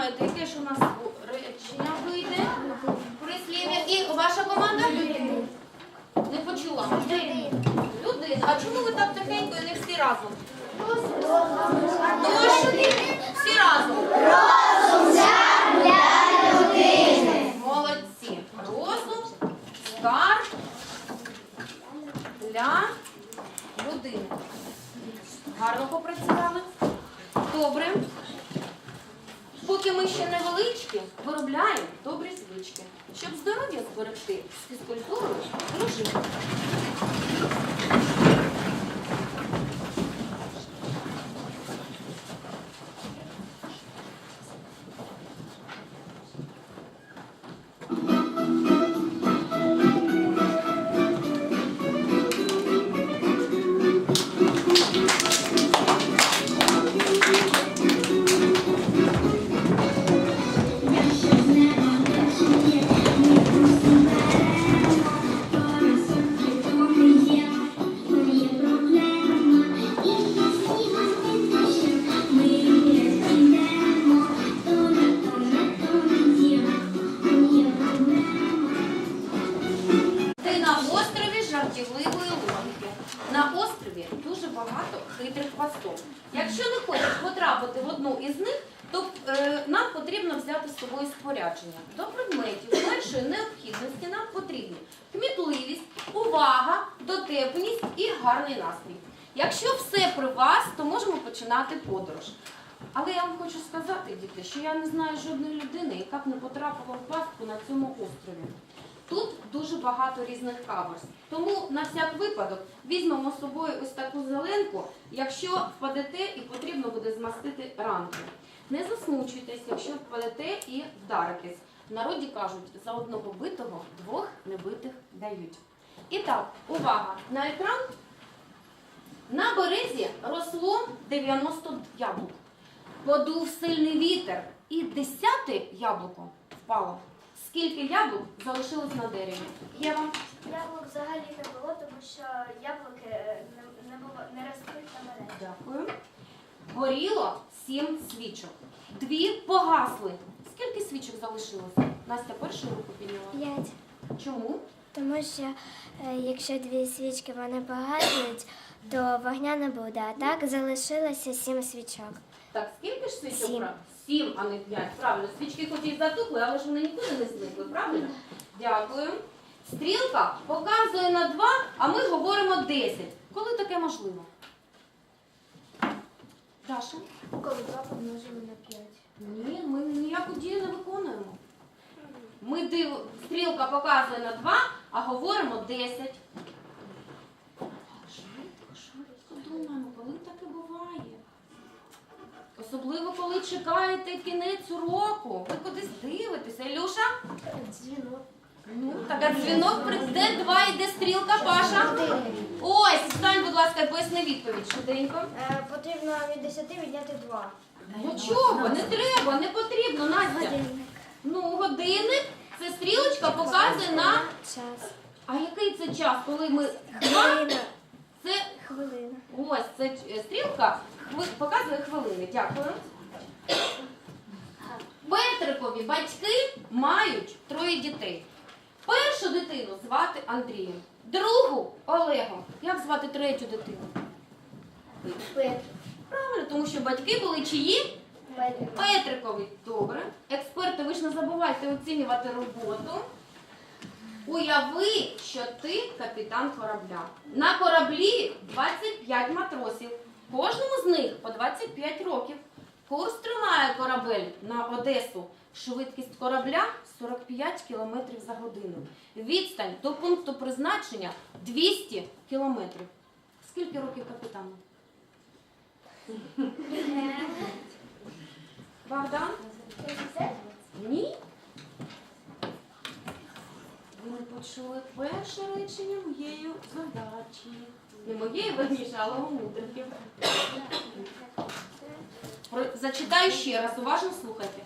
думаєте, яке ж у нас речення вийде? Прислів'я. І ваша команда? Не почула. Людина. А чому ви так тихенько і не всі разом? Тож, всі разом. Молодці. Розум, скарб для людини. Гарно попрацювали. Добре. Поки ми ще невеличкі, виробляємо добрі звички, щоб здоров'я зберегти з фізкультурою дружити. Жартівливої логіки. На острові дуже багато хитрих пасток. Якщо не хочеш потрапити в одну із них, то е, нам потрібно взяти з собою спорядження. До предметів першої необхідності нам потрібні кмітливість, увага, дотепність і гарний настрій. Якщо все при вас, то можемо починати подорож. Але я вам хочу сказати, діти, що я не знаю жодної людини, яка б не потрапила в пастку на цьому острові. Тут дуже багато різних каверс. Тому на всяк випадок візьмемо з собою ось таку зеленку, якщо впадете і потрібно буде змастити ранки. Не засмучуйтесь, якщо впадете і вдаритесь. В народі кажуть, за одного битого двох небитих дають. І так, увага! На екран на березі росло 90 яблук. Подув сильний вітер, і десяте яблуко впало. Скільки яблук залишилось на дереві? Є вам? Яблук взагалі не було, тому що яблуки е, не, не, було, не ростуть на мережі. Дякую. Горіло сім свічок. Дві погасли. Скільки свічок залишилося? Настя першу руку підняла. П'ять. Чому? Тому що е, якщо дві свічки вони погаснуть, то вогня не буде. А так залишилося сім свічок. Так, скільки ж свічок? Сім. прав- Сім, а не п'ять. Правильно. Свічки хоч і затухли, але ж вони нікуди не зникли, правильно? Дякую. Стрілка показує на два, а ми говоримо 10. Коли таке можливо? Даша? Коли два помножили на п'ять. Ні, ми ніяку дію не виконуємо. Ми див... Стрілка показує на 2, а говоримо 10. Швидко, швидко думаємо, коли таке буває. Особливо, коли чекаєте кінець уроку. Ви кудись дивитеся. Ілюша? Дзвінок. Ну, так а дзвінок прийде, два йде стрілка, Паша. Ось, стань, будь ласка, поясни відповідь швиденько. Е, потрібно від 10 відняти 2. Для чого? Не треба, не потрібно, Настя. Ну, годинник, це стрілочка показує на. час. А який це час, коли ми два? Це Хвилина. ось це е, стрілка показує хвилини. Дякую. Петрикові батьки мають троє дітей. Першу дитину звати Андрієм, другу Олегом. Як звати третю дитину? Петр. Правильно, тому що батьки були чиї? Петр. Петрикові. Добре. Експерти, ви ж не забувайте оцінювати роботу. Уяви, що ти капітан корабля. На кораблі 25 матросів. Кожному з них по 25 років. Курс тримає корабель на Одесу. Швидкість корабля 45 км за годину. Відстань до пункту призначення 200 км. Скільки років капітану? Богдан? Ні. Не почули перше речення моєї задачі. Не моєї верніше, але у мудриків. Зачитаю ще раз, уважно слухайте.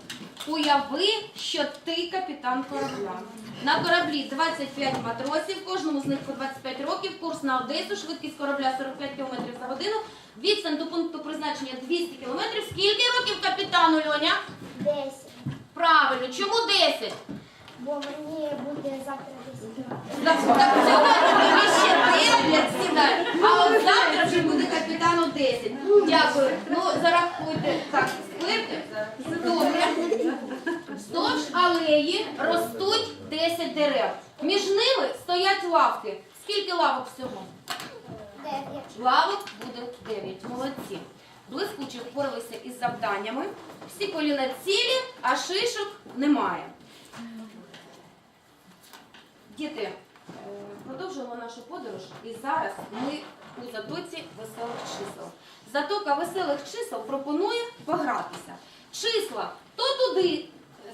Уяви, що ти капітан корабля. На кораблі 25 матросів, кожному з них по 25 років, курс на Одесу, швидкість корабля 45 км за годину. Відстань до пункту призначення 200 км. Скільки років капітану Льоня? Десять. Правильно, чому 10? Бо мені буде завтра. Так, так сьогодні тобі ще 9 сідай, а от завтра вже буде капітану 10. Дякую. Ну, зарахуйте. Так, спливте. Добре. Вздовж алеї ростуть 10 дерев. Між ними стоять лавки. Скільки лавок всього? Лавок буде 9. Молодці. Блискуче впоралися із завданнями. Всі коліна цілі, а шишок немає. Діти, е, продовжуємо нашу подорож і зараз ми у затоці веселих чисел. Затока веселих чисел пропонує погратися. Числа то туди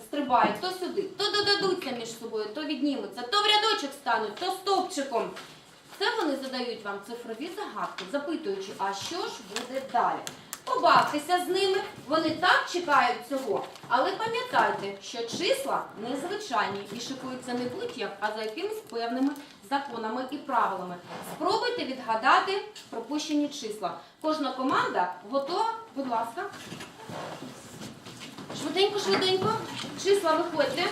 стрибають, то сюди, то додадуться між собою, то віднімуться, то в рядочок стануть, то стовпчиком. Це вони задають вам цифрові загадки, запитуючи, а що ж буде далі. Побавтеся з ними, вони так чекають цього. Але пам'ятайте, що числа незвичайні і шикуються не будь-як, а за якимись певними законами і правилами. Спробуйте відгадати пропущені числа. Кожна команда готова, будь ласка. Швиденько, швиденько. Числа виходьте.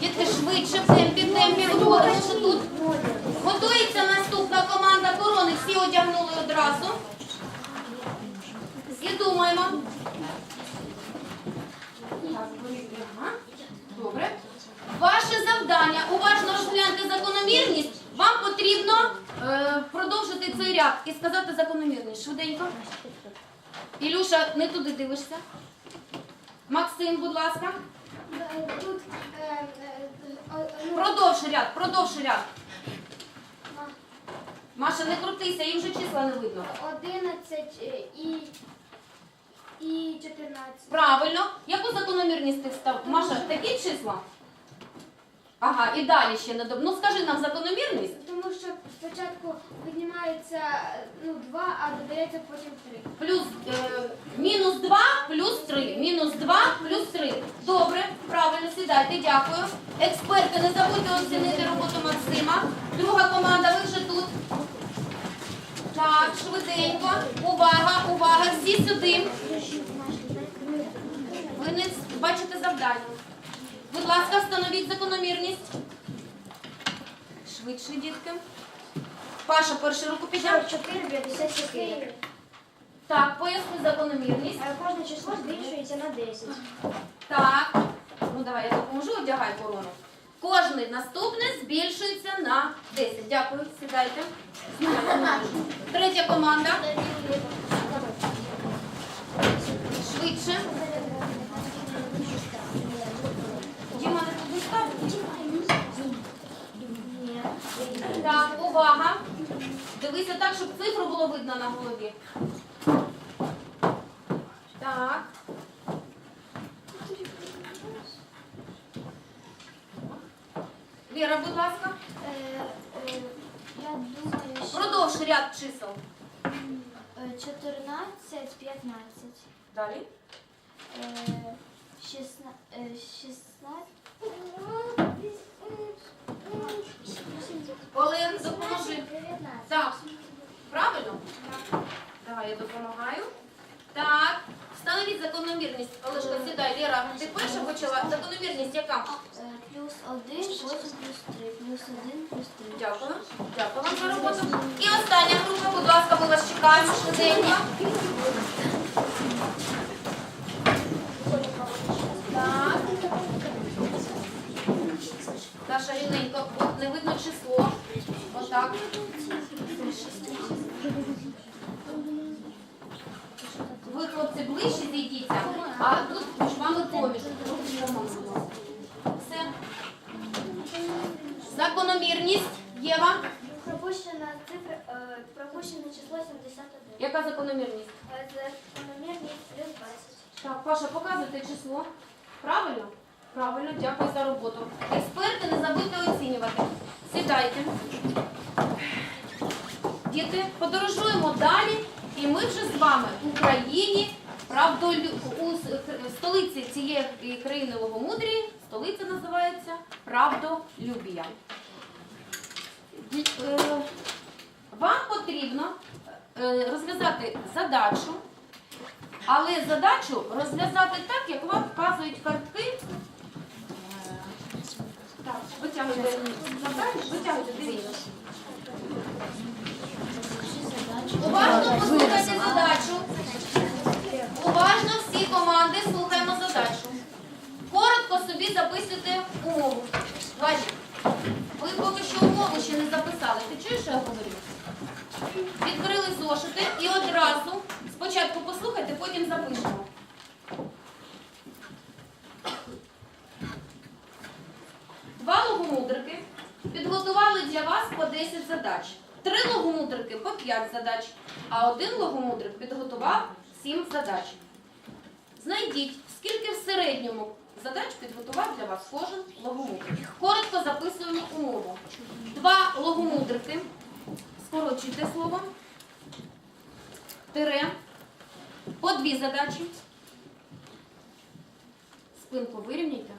Дітки швидше, в темпі, в темпі виходимо тут. Готується наступна команда корони. Всі одягнули одразу. І думаємо. Добре. Ваше завдання уважно розглянути закономірність. Вам потрібно е, продовжити цей ряд і сказати закономірність. Швиденько. Ілюша, не туди дивишся. Максим, будь ласка. Тут ряд, продовж ряд. Маша, не крутися, їм вже числа не видно. 11 і, і 14. Правильно. Яку закономірність ти встав? Маша, такі числа? Ага, і далі ще не доб- Ну скажи нам закономірність. Тому що спочатку піднімається ну, 2, а додається потім 3. Плюс е, мінус 2 плюс 3. Мінус 2 плюс 3. Добре, правильно, сідайте, дякую. Експерти, не забудьте оцінити роботу Максима. Друга команда, ви вже тут. Так, швиденько. Увага, увага, всі сюди. Бачите завдання. Будь ласка, встановіть закономірність. Швидше, дітки. Паша, першу руку підняв. 4, 54. Так, поясни закономірність. Кожне число збільшується на 10. Так. Ну давай, я допоможу, одягай корону. Кожне наступне збільшується на 10. Дякую, сідайте. Третя команда. Швидше. Діма, не туди став? Так, увага. Дивися так, щоб цифру було видно на голові. Так. Віра, будь ласка. Я думаю, що Продовж ряд чисел. е, 14, 15, Далі. е, 16, е, 16, Так. Правильно? Давай, я допомагаю. Так. Встановіть закономірність. Олешка, сідай. Лера, ти перша почала. Закономірність яка? Е, Плюс 1, потім плюс 3, плюс 1, плюс 3. Дякую. Дякую вам за роботу. І остання група, будь ласка, ми вас чекаємо швиденько. Так. Даша, рівненько, не видно число. Отак. Ви, хлопці, ближче зійдіться, а тут між вами поміж. Все. Закономірність. Єва. Пропущена цифра, е, пропущене число 71. Яка закономірність? Е, Закономірність плюс 20. Так, Паша, показуйте число. Правильно? Правильно, дякую за роботу. Експерти, не забудьте оцінювати. Сідайте. Діти, подорожуємо далі, і ми вже з вами в Україні, у столиці цієї країни Логомудрії, столиця називається Правдолюбія. Е, е, розв'язати задачу, але задачу розв'язати так, як вам вказують картки. Е, витягуйте, дивіться. Уважно послухайте задачу. Уважно всі команди слухаємо задачу. Коротко собі записуйте умову. Вадік, ви поки що умову ще не записали. Ти чуєш, що я говорю? Відкрили зошити і одразу спочатку послухайте, потім запишемо. Два логомудрики підготували для вас по 10 задач. Три логомудрики по 5 задач, а один логомудрик підготував 7 задач. Знайдіть, скільки в середньому задач підготував для вас кожен логомудрик. Коротко записуємо умову. Два логомудрики. Скорочуйте слово. Тире. По дві задачі. Спинку вирівняйте.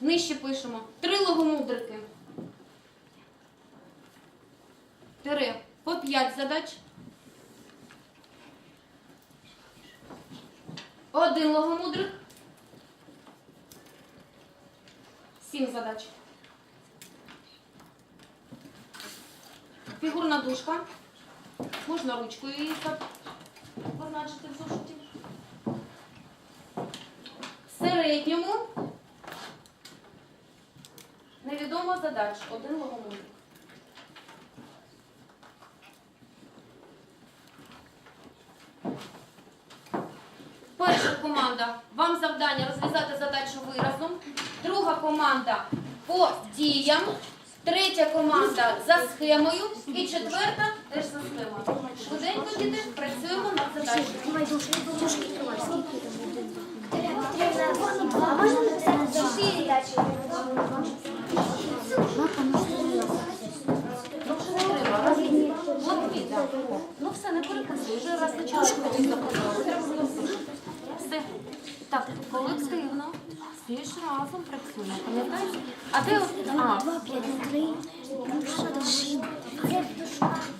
Нижче пишемо. Три логомудрики. Тире. По п'ять задач. Один логомудрик. Сім задач. Фігурна дужка. Можна ручкою її позначити в зошиті. В середньому невідома задач. Один логомудрик. Перша команда. Вам завдання розв'язати задачу виразом. Друга команда по діям. Третя команда за схемою. І четверта теж за схемою. Швиденько діти працюємо над задачею. Ну все, не переписуй. Вже раз ходити записувати. Все. Так, колективно. Всі разом працюємо, пам'ятаєш? А ти от... А, Два, п'ять, три.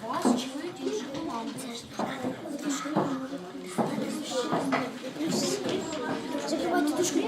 Вас чують інші команди. Закривайте дужку.